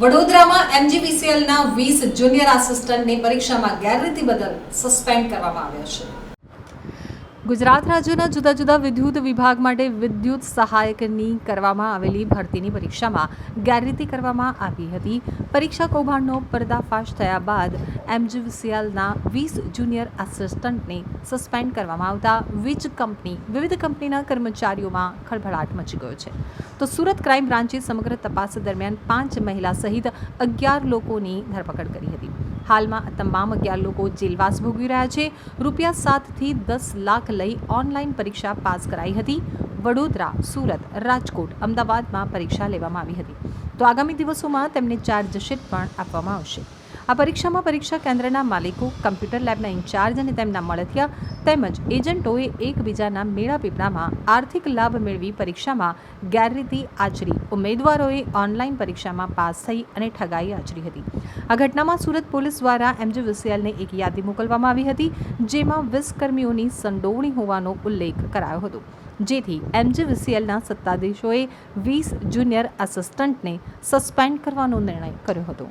વડોદરામાં એમજીપીસીએલના વીસ જુનિયર આસિસ્ટન્ટની પરીક્ષામાં ગેરરીતિ બદલ સસ્પેન્ડ કરવામાં આવ્યા છે. ગુજરાત રાજ્યના જુદા જુદા વિદ્યુત વિભાગ માટે વિદ્યુત સહાયકની કરવામાં આવેલી ભરતીની પરીક્ષામાં ગેરરીતિ કરવામાં આવી હતી. પરીક્ષા કૌભાંડનો પર્દાફાશ થયા બાદ એમજીવીસીએલના વીસ જુનિયર આસિસ્ટન્ટને સસ્પેન્ડ કરવામાં આવતા. વીજ કંપની, વિવિધ કંપનીના કર્મચારીઓમાં ખળભળાટ મચી ગયો છે. તો સુરત ક્રાઇમ બ્રાન્ચે સમગ્ર તપાસ દરમિયાન પાંચ મહિલા સહિત અગિયાર લોકોની ધરપકડ કરી હતી. હાલમાં તમામ અગિયાર લોકો જેલવાસ ભોગવી રહ્યા છે. રૂપિયા સાતથી દસ લાખ લઈ ઓનલાઈન પરીક્ષા પાસ કરાઈ હતી. વડોદરા, સુરત, રાજકોટ, અમદાવાદમાં પરીક્ષા લેવામાં આવી હતી. તો આગામી દિવસોમાં તેમને ચાર્જશીટ પણ આપવામાં આવશે. આ પરીક્ષામાં પરીક્ષા કેન્દ્રના માલિકો, કમ્પ્યુટર લેબના ઇન્ચાર્જ અને તેમના મળતિયા તેમજ એજન્ટોએ એકબીજાના મેળાપીપળામાં આર્થિક લાભ મેળવી પરીક્ષામાં ગેરરીતિ આચરી. ઉમેદવારોએ ઓનલાઈન પરીક્ષામાં પાસ થઈ અને ઠગાઈ આચરી હતી. આ ઘટનામાં સુરત પોલીસ દ્વારા એમજીવીસીએલને એક યાદી મોકલવામાં આવી હતી, જેમાં વીસ કર્મીઓની સંડોવણી હોવાનો ઉલ્લેખ કરાયો હતો. જેથી એમજીવીસીએલના સત્તાધીશોએ વીસ જુનિયર આસિસ્ટન્ટને સસ્પેન્ડ કરવાનો નિર્ણય કર્યો હતો.